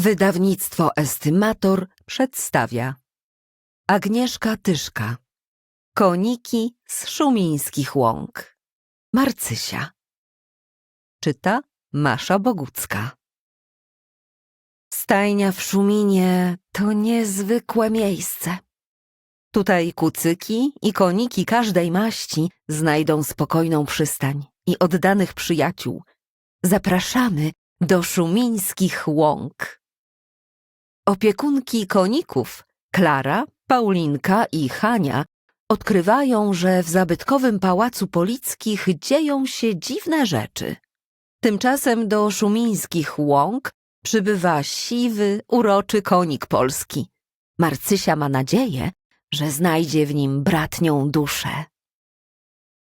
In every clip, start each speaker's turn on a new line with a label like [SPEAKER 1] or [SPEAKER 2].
[SPEAKER 1] Wydawnictwo Estymator przedstawia Agnieszka Tyszka Koniki z szumińskich łąk Marcysia Czyta Masza Bogucka Stajnia w Szuminie to niezwykłe miejsce. Tutaj kucyki i koniki każdej maści znajdą spokojną przystań i oddanych przyjaciół. Zapraszamy do szumińskich łąk. Opiekunki koników, Klara, Paulinka i Hania, odkrywają, że w zabytkowym pałacu Polickich dzieją się dziwne rzeczy. Tymczasem do szumińskich łąk przybywa siwy, uroczy konik polski. Marcysia ma nadzieję, że znajdzie w nim bratnią duszę.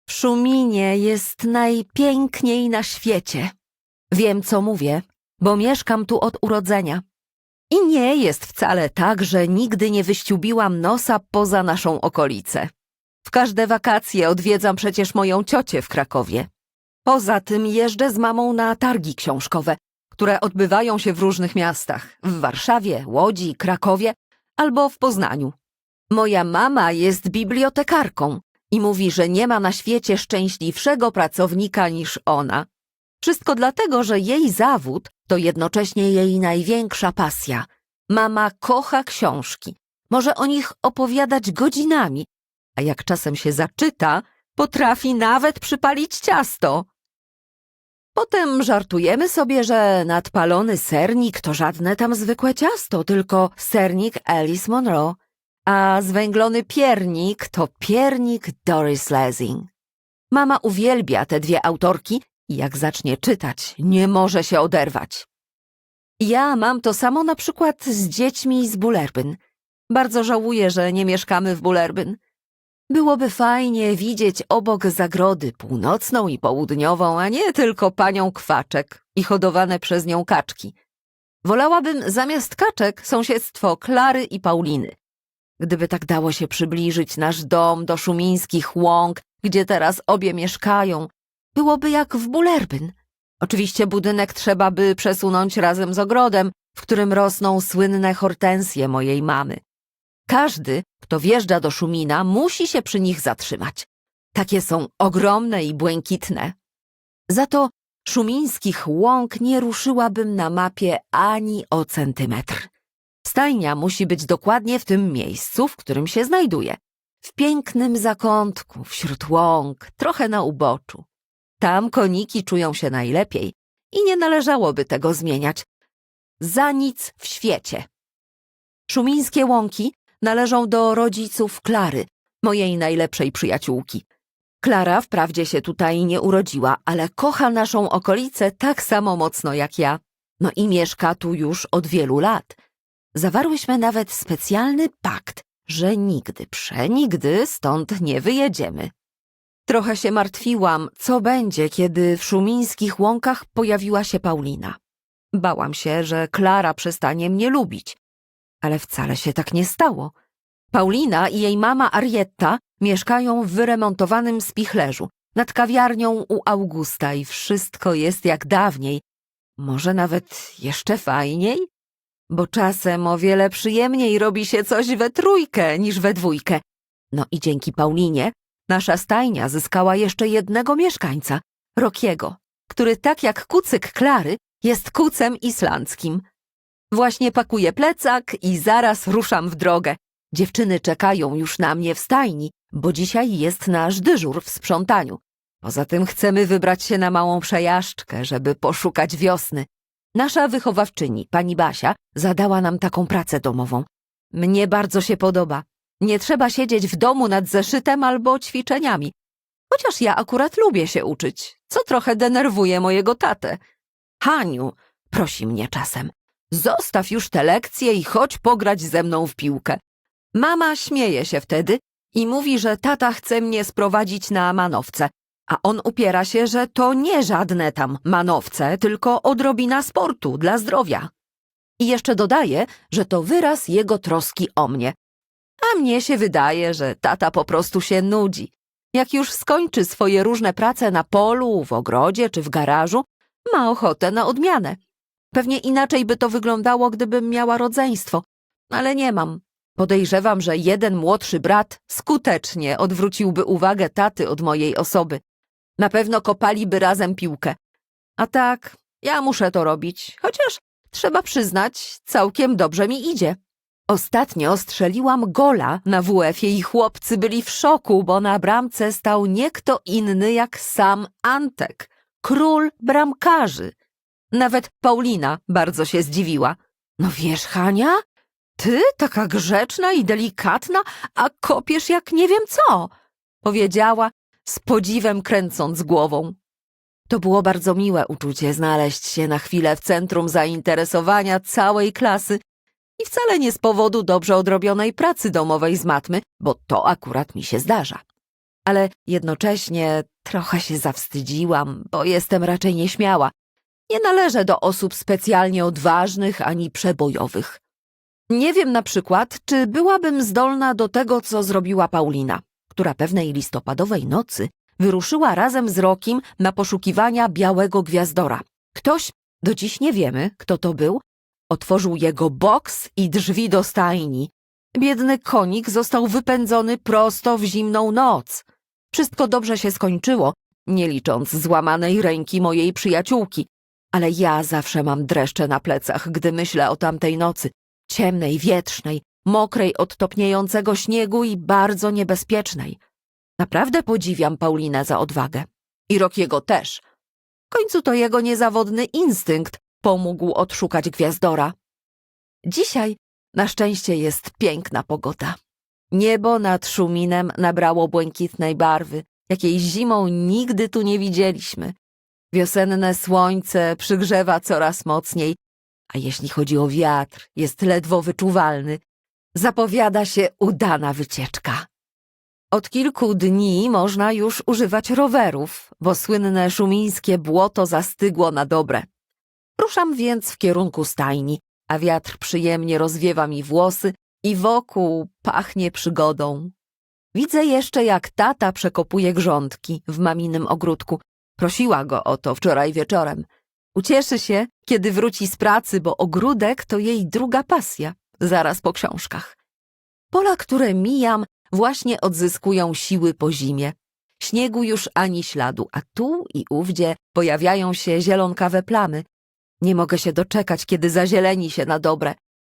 [SPEAKER 1] W Szuminie jest najpiękniej na świecie. Wiem, co mówię, bo mieszkam tu od urodzenia. I nie jest wcale tak, że nigdy nie wyściubiłam nosa poza naszą okolicę. W każde wakacje odwiedzam przecież moją ciocię w Krakowie. Poza tym jeżdżę z mamą na targi książkowe, które odbywają się w różnych miastach w Warszawie, Łodzi, Krakowie albo w Poznaniu. Moja mama jest bibliotekarką i mówi, że nie ma na świecie szczęśliwszego pracownika niż ona. Wszystko dlatego, że jej zawód to jednocześnie jej największa pasja. Mama kocha książki. Może o nich opowiadać godzinami, a jak czasem się zaczyta, potrafi nawet przypalić ciasto. Potem żartujemy sobie, że nadpalony sernik to żadne tam zwykłe ciasto, tylko sernik Alice Monroe, a zwęglony piernik to piernik Doris Lessing. Mama uwielbia te dwie autorki jak zacznie czytać, nie może się oderwać. Ja mam to samo na przykład z dziećmi z Bullerbyn. Bardzo żałuję, że nie mieszkamy w Bullerbyn. Byłoby fajnie widzieć obok zagrody północną i południową, a nie tylko panią Kwaczek i hodowane przez nią kaczki. Wolałabym zamiast kaczek sąsiedztwo Klary i Pauliny. Gdyby tak dało się przybliżyć nasz dom do szumińskich łąk, gdzie teraz obie mieszkają, byłoby jak w Bullerbyn. Oczywiście budynek trzeba by przesunąć razem z ogrodem, w którym rosną słynne hortensje mojej mamy. Każdy, kto wjeżdża do Szumina, musi się przy nich zatrzymać. Takie są ogromne i błękitne. Za to szumińskich łąk nie ruszyłabym na mapie ani o centymetr. Stajnia musi być dokładnie w tym miejscu, w którym się znajduje. W pięknym zakątku, wśród łąk, trochę na uboczu. Tam koniki czują się najlepiej i nie należałoby tego zmieniać. Za nic w świecie. Szumińskie łąki należą do rodziców Klary, mojej najlepszej przyjaciółki. Klara wprawdzie się tutaj nie urodziła, ale kocha naszą okolicę tak samo mocno jak ja. No i mieszka tu już od wielu lat. Zawarłyśmy nawet specjalny pakt, że nigdy, przenigdy stąd nie wyjedziemy. Trochę się martwiłam, co będzie, kiedy w szumińskich łąkach pojawiła się Paulina. Bałam się, że Klara przestanie mnie lubić, ale wcale się tak nie stało. Paulina i jej mama Arietta mieszkają w wyremontowanym spichlerzu, nad kawiarnią u Augusta i wszystko jest jak dawniej. Może nawet jeszcze fajniej? Bo czasem o wiele przyjemniej robi się coś we trójkę niż we dwójkę. No i dzięki Paulinie nasza stajnia zyskała jeszcze jednego mieszkańca, Rokiego, który tak jak kucyk Klary jest kucem islandzkim. Właśnie pakuję plecak i zaraz ruszam w drogę. Dziewczyny czekają już na mnie w stajni, bo dzisiaj jest nasz dyżur w sprzątaniu. Poza tym chcemy wybrać się na małą przejażdżkę, żeby poszukać wiosny. Nasza wychowawczyni, pani Basia, zadała nam taką pracę domową. Mnie bardzo się podoba. Nie trzeba siedzieć w domu nad zeszytem albo ćwiczeniami. Chociaż ja akurat lubię się uczyć, co trochę denerwuje mojego tatę. Haniu, prosi mnie czasem, zostaw już te lekcje i chodź pograć ze mną w piłkę. Mama śmieje się wtedy i mówi, że tata chce mnie sprowadzić na manowce, a on upiera się, że to nie żadne tam manowce, tylko odrobina sportu dla zdrowia. I jeszcze dodaje, że to wyraz jego troski o mnie. A mnie się wydaje, że tata po prostu się nudzi. Jak już skończy swoje różne prace na polu, w ogrodzie czy w garażu, ma ochotę na odmianę. Pewnie inaczej by to wyglądało, gdybym miała rodzeństwo, ale nie mam. Podejrzewam, że jeden młodszy brat skutecznie odwróciłby uwagę taty od mojej osoby. Na pewno kopaliby razem piłkę. A tak, ja muszę to robić, chociaż trzeba przyznać, całkiem dobrze mi idzie. Ostatnio strzeliłam gola na WF-ie i chłopcy byli w szoku, bo na bramce stał nie kto inny jak sam Antek, król bramkarzy. Nawet Paulina bardzo się zdziwiła. No wiesz, Hania, ty taka grzeczna i delikatna, a kopiesz jak nie wiem co, powiedziała, z podziwem kręcąc głową. To było bardzo miłe uczucie znaleźć się na chwilę w centrum zainteresowania całej klasy i wcale nie z powodu dobrze odrobionej pracy domowej z matmy, bo to akurat mi się zdarza. Ale jednocześnie trochę się zawstydziłam, bo jestem raczej nieśmiała. Nie należę do osób specjalnie odważnych ani przebojowych. Nie wiem na przykład, czy byłabym zdolna do tego, co zrobiła Paulina, która pewnej listopadowej nocy wyruszyła razem z Rokim na poszukiwania białego gwiazdora. Ktoś, do dziś nie wiemy, kto to był, otworzył jego boks i drzwi do stajni. Biedny konik został wypędzony prosto w zimną noc. Wszystko dobrze się skończyło, nie licząc złamanej ręki mojej przyjaciółki, ale ja zawsze mam dreszcze na plecach, gdy myślę o tamtej nocy, ciemnej, wietrznej, mokrej od topniejącego śniegu i bardzo niebezpiecznej. Naprawdę podziwiam Paulinę za odwagę. I Rokiego też. W końcu to jego niezawodny instynkt pomógł odszukać gwiazdora. Dzisiaj na szczęście jest piękna pogoda. Niebo nad Szuminem nabrało błękitnej barwy, jakiej zimą nigdy tu nie widzieliśmy. Wiosenne słońce przygrzewa coraz mocniej, a jeśli chodzi o wiatr, jest ledwo wyczuwalny. Zapowiada się udana wycieczka. Od kilku dni można już używać rowerów, bo słynne szumińskie błoto zastygło na dobre. Ruszam więc w kierunku stajni, a wiatr przyjemnie rozwiewa mi włosy i wokół pachnie przygodą. Widzę jeszcze, jak tata przekopuje grządki w maminym ogródku. Prosiła go o to wczoraj wieczorem. Ucieszy się, kiedy wróci z pracy, bo ogródek to jej druga pasja, zaraz po książkach. Pola, które mijam, właśnie odzyskują siły po zimie. Śniegu już ani śladu, a tu i ówdzie pojawiają się zielonkawe plamy. Nie mogę się doczekać, kiedy zazieleni się na dobre.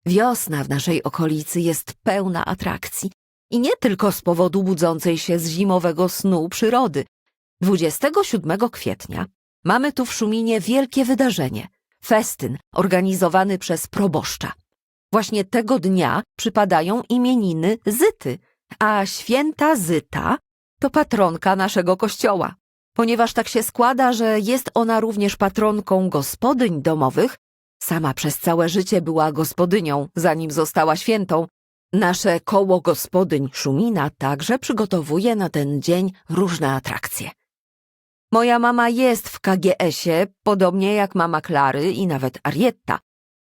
[SPEAKER 1] Wiosna w naszej okolicy jest pełna atrakcji. I nie tylko z powodu budzącej się z zimowego snu przyrody. 27 kwietnia mamy tu w Szuminie wielkie wydarzenie. Festyn organizowany przez proboszcza. Właśnie tego dnia przypadają imieniny Zyty, a święta Zyta to patronka naszego kościoła. Ponieważ tak się składa, że jest ona również patronką gospodyń domowych, sama przez całe życie była gospodynią, zanim została świętą, nasze koło gospodyń Szumina także przygotowuje na ten dzień różne atrakcje. Moja mama jest w KGS-ie, podobnie jak mama Klary i nawet Arietta,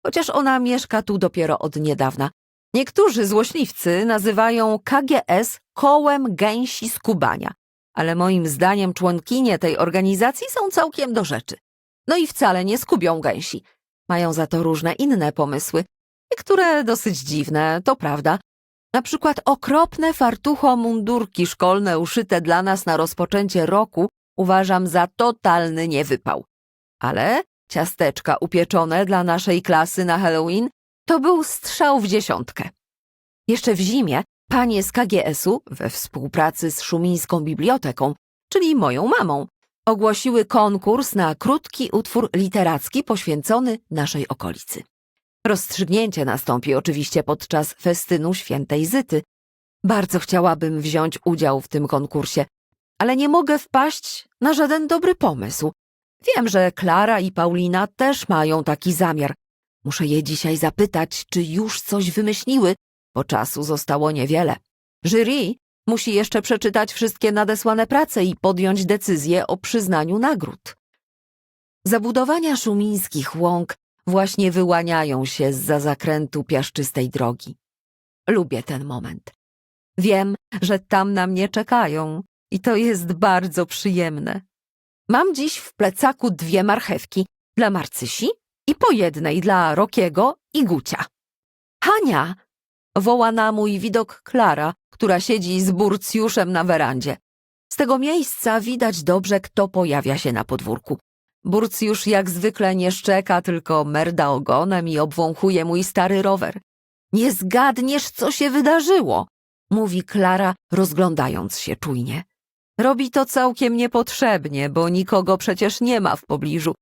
[SPEAKER 1] chociaż ona mieszka tu dopiero od niedawna. Niektórzy złośliwcy nazywają KGS kołem gęsi skubania, ale moim zdaniem członkinie tej organizacji są całkiem do rzeczy. No i wcale nie skubią gęsi. Mają za to różne inne pomysły, niektóre dosyć dziwne, to prawda. Na przykład okropne fartucho mundurki szkolne uszyte dla nas na rozpoczęcie roku uważam za totalny niewypał. Ale ciasteczka upieczone dla naszej klasy na Halloween to był strzał w dziesiątkę. Jeszcze w zimie panie z KGS-u we współpracy z Szumińską Biblioteką, czyli moją mamą, ogłosiły konkurs na krótki utwór literacki poświęcony naszej okolicy. Rozstrzygnięcie nastąpi oczywiście podczas festynu świętej Zyty. Bardzo chciałabym wziąć udział w tym konkursie, ale nie mogę wpaść na żaden dobry pomysł. Wiem, że Klara i Paulina też mają taki zamiar. Muszę je dzisiaj zapytać, czy już coś wymyśliły, bo czasu zostało niewiele. Jury musi jeszcze przeczytać wszystkie nadesłane prace i podjąć decyzję o przyznaniu nagród. Zabudowania szumińskich łąk właśnie wyłaniają się z zakrętu piaszczystej drogi. Lubię ten moment. Wiem, że tam na mnie czekają i to jest bardzo przyjemne. Mam dziś w plecaku dwie marchewki dla Marcysi I po jednej dla Rokiego i Gucia. Hania! Woła na mój widok Klara, która siedzi z burcjuszem na werandzie. Z tego miejsca widać dobrze, kto pojawia się na podwórku. Burcjusz jak zwykle nie szczeka, tylko merda ogonem i obwąchuje mój stary rower. Nie zgadniesz, co się wydarzyło, mówi Klara, rozglądając się czujnie. Robi to całkiem niepotrzebnie, bo nikogo przecież nie ma w pobliżu.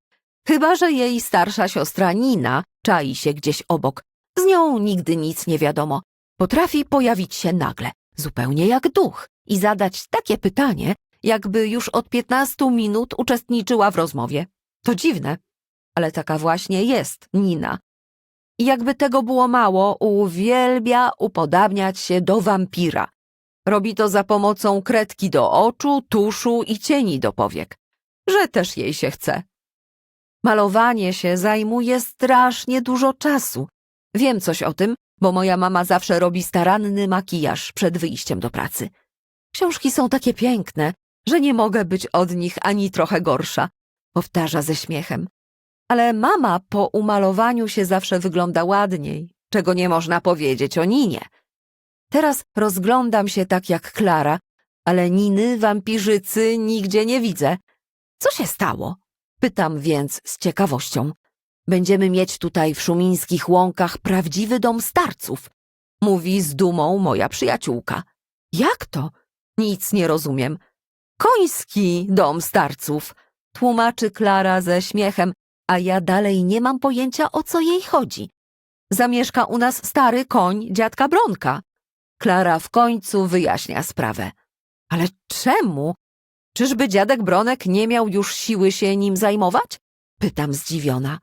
[SPEAKER 1] Chyba, że jej starsza siostra Nina czai się gdzieś obok. Z nią nigdy nic nie wiadomo. Potrafi pojawić się nagle, zupełnie jak duch, i zadać takie pytanie, jakby już od piętnastu minut uczestniczyła w rozmowie. To dziwne, ale taka właśnie jest Nina. I jakby tego było mało, uwielbia upodabniać się do wampira. Robi to za pomocą kredki do oczu, tuszu i cieni do powiek. Że też jej się chce. Malowanie się zajmuje strasznie dużo czasu. Wiem coś o tym, bo moja mama zawsze robi staranny makijaż przed wyjściem do pracy. Książki są takie piękne, że nie mogę być od nich ani trochę gorsza, powtarza ze śmiechem. Ale mama po umalowaniu się zawsze wygląda ładniej, czego nie można powiedzieć o Ninie. Teraz rozglądam się tak jak Klara, ale Niny, wampirzycy nigdzie nie widzę. Co się stało? Pytam więc z ciekawością. Będziemy mieć tutaj w szumińskich łąkach prawdziwy dom starców, mówi z dumą moja przyjaciółka. Jak to? Nic nie rozumiem. Koński dom starców, tłumaczy Klara ze śmiechem, a ja dalej nie mam pojęcia o co jej chodzi. Zamieszka u nas stary koń dziadka Bronka. Klara w końcu wyjaśnia sprawę. Ale czemu? Czyżby dziadek Bronek nie miał już siły się nim zajmować? Pytam zdziwiona.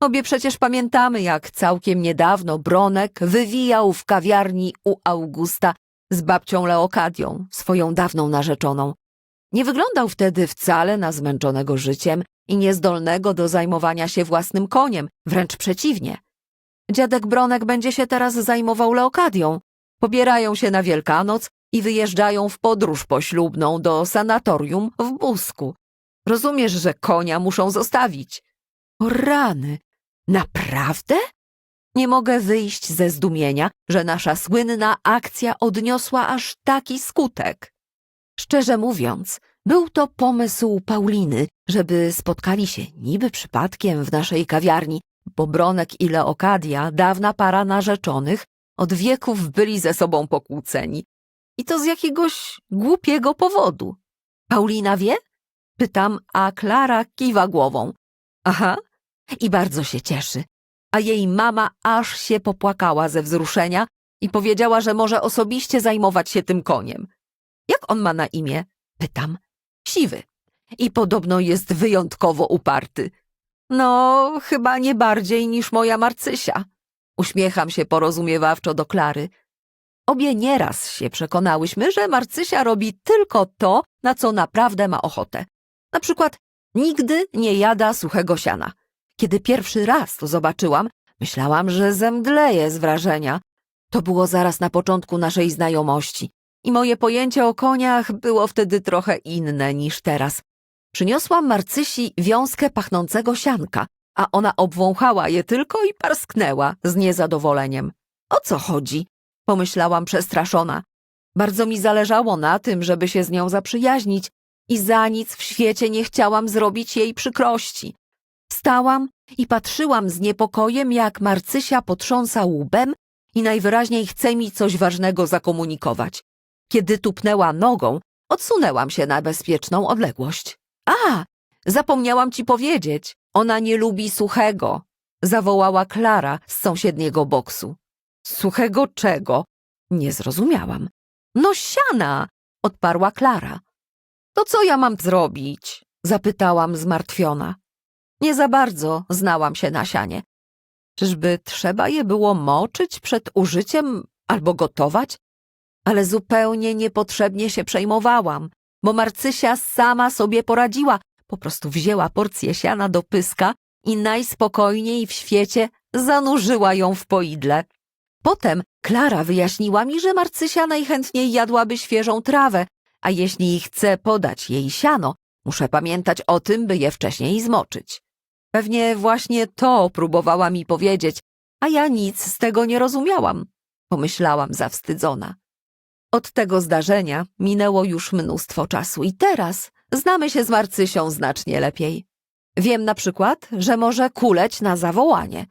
[SPEAKER 1] Obie przecież pamiętamy, jak całkiem niedawno Bronek wywijał w kawiarni u Augusta z babcią Leokadią, swoją dawną narzeczoną. Nie wyglądał wtedy wcale na zmęczonego życiem i niezdolnego do zajmowania się własnym koniem, wręcz przeciwnie. Dziadek Bronek będzie się teraz zajmował Leokadią. Pobierają się na Wielkanoc i wyjeżdżają w podróż poślubną do sanatorium w Busku. Rozumiesz, że konia muszą zostawić. O rany, naprawdę? Nie mogę wyjść ze zdumienia, że nasza słynna akcja odniosła aż taki skutek. Szczerze mówiąc, był to pomysł Pauliny, żeby spotkali się niby przypadkiem w naszej kawiarni, bo Bronek i Leokadia, dawna para narzeczonych, od wieków byli ze sobą pokłóceni. I to z jakiegoś głupiego powodu. Paulina wie? Pytam, a Klara kiwa głową. Aha, i bardzo się cieszy. A jej mama aż się popłakała ze wzruszenia i powiedziała, że może osobiście zajmować się tym koniem. Jak on ma na imię? Pytam. Siwy. I podobno jest wyjątkowo uparty. No, chyba nie bardziej niż moja Marcysia. Uśmiecham się porozumiewawczo do Klary. Obie nieraz się przekonałyśmy, że Marcysia robi tylko to, na co naprawdę ma ochotę. Na przykład nigdy nie jada suchego siana. Kiedy pierwszy raz to zobaczyłam, myślałam, że zemdleję z wrażenia. To było zaraz na początku naszej znajomości i moje pojęcie o koniach było wtedy trochę inne niż teraz. Przyniosłam Marcysi wiązkę pachnącego sianka, a ona obwąchała je tylko i parsknęła z niezadowoleniem. O co chodzi? Pomyślałam przestraszona. Bardzo mi zależało na tym, żeby się z nią zaprzyjaźnić i za nic w świecie nie chciałam zrobić jej przykrości. Stałam i patrzyłam z niepokojem, jak Marcysia potrząsa łbem i najwyraźniej chce mi coś ważnego zakomunikować. Kiedy tupnęła nogą, odsunęłam się na bezpieczną odległość. A, zapomniałam ci powiedzieć, ona nie lubi suchego, zawołała Klara z sąsiedniego boksu. Suchego czego? Nie zrozumiałam. No siana, odparła Klara. To co ja mam zrobić? zapytałam zmartwiona. Nie za bardzo znałam się na sianie. Czyżby trzeba je było moczyć przed użyciem albo gotować? Ale zupełnie niepotrzebnie się przejmowałam, bo Marcysia sama sobie poradziła. Po prostu wzięła porcję siana do pyska i najspokojniej w świecie zanurzyła ją w poidle. Potem Klara wyjaśniła mi, że Marcysia najchętniej jadłaby świeżą trawę, a jeśli chcę podać jej siano, muszę pamiętać o tym, by je wcześniej zmoczyć. Pewnie właśnie to próbowała mi powiedzieć, a ja nic z tego nie rozumiałam, pomyślałam zawstydzona. Od tego zdarzenia minęło już mnóstwo czasu i teraz znamy się z Marcysią znacznie lepiej. Wiem na przykład, że może kuleć na zawołanie.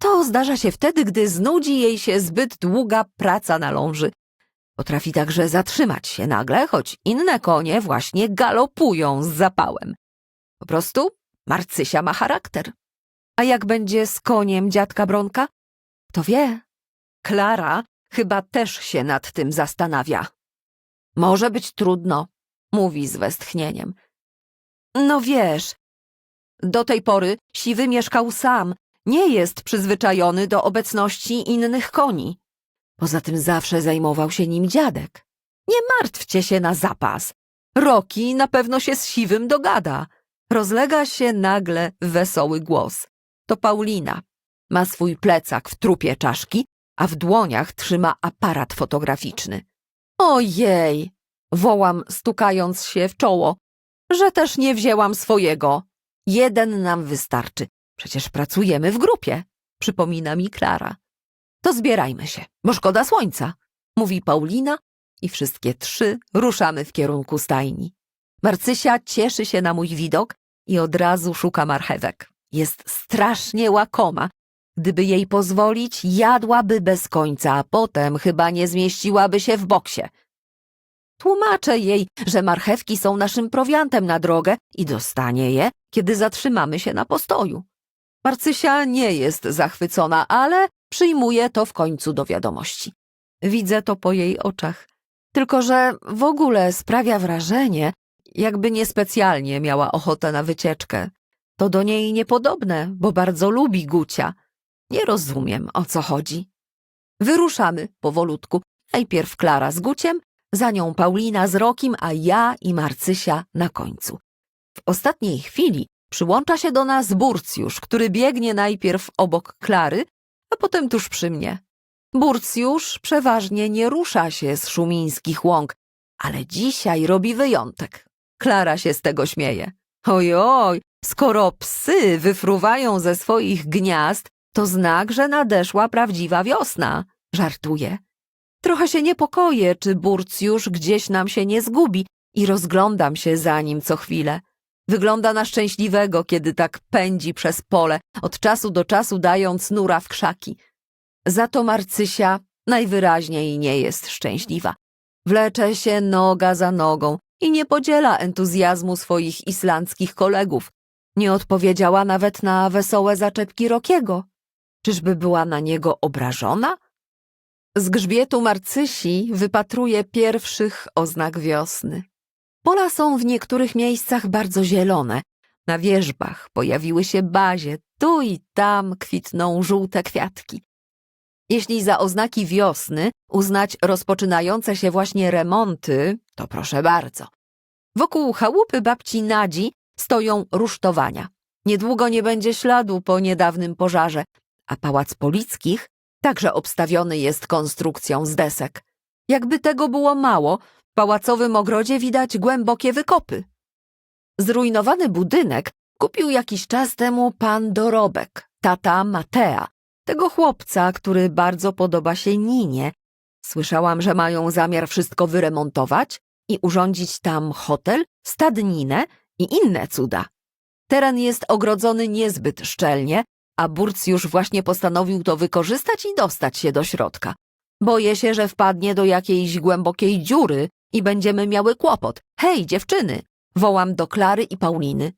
[SPEAKER 1] To zdarza się wtedy, gdy znudzi jej się zbyt długa praca na ląży. Potrafi także zatrzymać się nagle, choć inne konie właśnie galopują z zapałem. Po prostu Marcysia ma charakter. A jak będzie z koniem dziadka Bronka? Kto wie? Klara chyba też się nad tym zastanawia. Może być trudno, mówi z westchnieniem. No wiesz, do tej pory siwy mieszkał sam, nie jest przyzwyczajony do obecności innych koni. Poza tym zawsze zajmował się nim dziadek. Nie martwcie się na zapas. Roki na pewno się z siwym dogada. Rozlega się nagle wesoły głos. To Paulina. Ma swój plecak w trupie czaszki, a w dłoniach trzyma aparat fotograficzny. Ojej! Wołam, stukając się w czoło, że też nie wzięłam swojego. Jeden nam wystarczy. Przecież pracujemy w grupie, przypomina mi Klara. To zbierajmy się, bo szkoda słońca, mówi Paulina i wszystkie trzy ruszamy w kierunku stajni. Marcysia cieszy się na mój widok i od razu szuka marchewek. Jest strasznie łakoma. Gdyby jej pozwolić, jadłaby bez końca, a potem chyba nie zmieściłaby się w boksie. Tłumaczę jej, że marchewki są naszym prowiantem na drogę i dostanie je, kiedy zatrzymamy się na postoju. Marcysia nie jest zachwycona, ale przyjmuje to w końcu do wiadomości. Widzę to po jej oczach. Tylko, że w ogóle sprawia wrażenie, jakby niespecjalnie miała ochotę na wycieczkę. To do niej niepodobne, bo bardzo lubi Gucia. Nie rozumiem, o co chodzi. Wyruszamy powolutku. Najpierw Klara z Guciem, za nią Paulina z Rokim, a ja i Marcysia na końcu. W ostatniej chwili przyłącza się do nas Burcjusz, który biegnie najpierw obok Klary, a potem tuż przy mnie. Burcjusz przeważnie nie rusza się z szumińskich łąk, ale dzisiaj robi wyjątek. Klara się z tego śmieje. Ojoj, skoro psy wyfruwają ze swoich gniazd, to znak, że nadeszła prawdziwa wiosna, żartuje. Trochę się niepokoję, czy Burcjusz gdzieś nam się nie zgubi i rozglądam się za nim co chwilę. Wygląda na szczęśliwego, kiedy tak pędzi przez pole, od czasu do czasu dając nura w krzaki. Za to Marcysia najwyraźniej nie jest szczęśliwa. Wlecze się noga za nogą i nie podziela entuzjazmu swoich islandzkich kolegów. Nie odpowiedziała nawet na wesołe zaczepki Rokiego. Czyżby była na niego obrażona? Z grzbietu Marcysi wypatruje pierwszych oznak wiosny. Pola są w niektórych miejscach bardzo zielone. Na wierzbach pojawiły się bazie, tu i tam kwitną żółte kwiatki. Jeśli za oznaki wiosny uznać rozpoczynające się właśnie remonty, to proszę bardzo. Wokół chałupy babci Nadzi stoją rusztowania. Niedługo nie będzie śladu po niedawnym pożarze, a pałac Polickich także obstawiony jest konstrukcją z desek. Jakby tego było mało, w pałacowym ogrodzie widać głębokie wykopy. Zrujnowany budynek kupił jakiś czas temu pan Dorobek, tata Matea, tego chłopca, który bardzo podoba się Ninie. Słyszałam, że mają zamiar wszystko wyremontować i urządzić tam hotel, stadninę i inne cuda. Teren jest ogrodzony niezbyt szczelnie, a Burcjusz właśnie postanowił to wykorzystać i dostać się do środka. Boję się, że wpadnie do jakiejś głębokiej dziury i będziemy miały kłopot. Hej, dziewczyny! Wołam do Klary i Pauliny.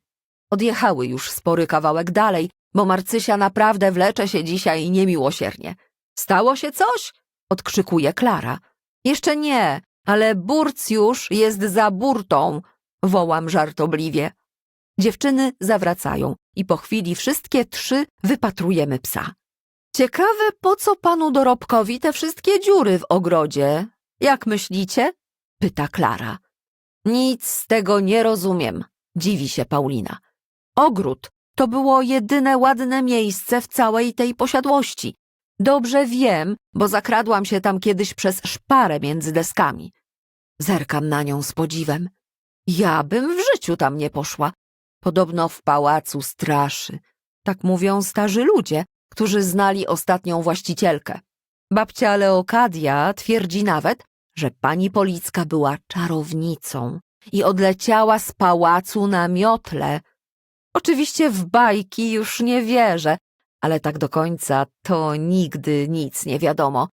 [SPEAKER 1] Odjechały już spory kawałek dalej, bo Marcysia naprawdę wlecze się dzisiaj niemiłosiernie. Stało się coś? Odkrzykuje Klara. Jeszcze nie, ale Burcjusz jest za burtą, wołam żartobliwie. Dziewczyny zawracają i po chwili wszystkie trzy wypatrujemy psa. Ciekawe, po co panu Dorobkowi te wszystkie dziury w ogrodzie? Jak myślicie? Pyta Klara. Nic z tego nie rozumiem, dziwi się Paulina. Ogród to było jedyne ładne miejsce w całej tej posiadłości. Dobrze wiem, bo zakradłam się tam kiedyś przez szparę między deskami. Zerkam na nią z podziwem. Ja bym w życiu tam nie poszła. Podobno w pałacu straszy. Tak mówią starzy ludzie, którzy znali ostatnią właścicielkę. Babcia Leokadia twierdzi nawet, że pani Policka była czarownicą i odleciała z pałacu na miotle. Oczywiście w bajki już nie wierzę, ale tak do końca to nigdy nic nie wiadomo.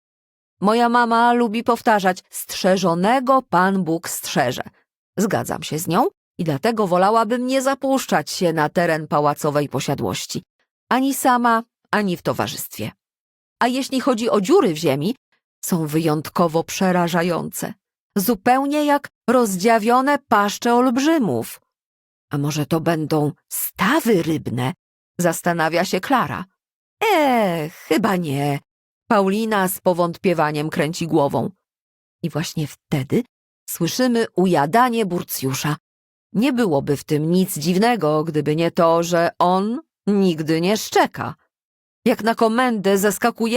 [SPEAKER 1] Moja mama lubi powtarzać: strzeżonego Pan Bóg strzeże. Zgadzam się z nią i dlatego wolałabym nie zapuszczać się na teren pałacowej posiadłości. Ani sama, ani w towarzystwie. A jeśli chodzi o dziury w ziemi, są wyjątkowo przerażające. Zupełnie jak rozdziawione paszcze olbrzymów. A może to będą stawy rybne? Zastanawia się Klara. E, chyba nie. Paulina z powątpiewaniem kręci głową. I właśnie wtedy słyszymy ujadanie Burcjusza. Nie byłoby w tym nic dziwnego, gdyby nie to, że on nigdy nie szczeka. Jak na komendę zaskakuje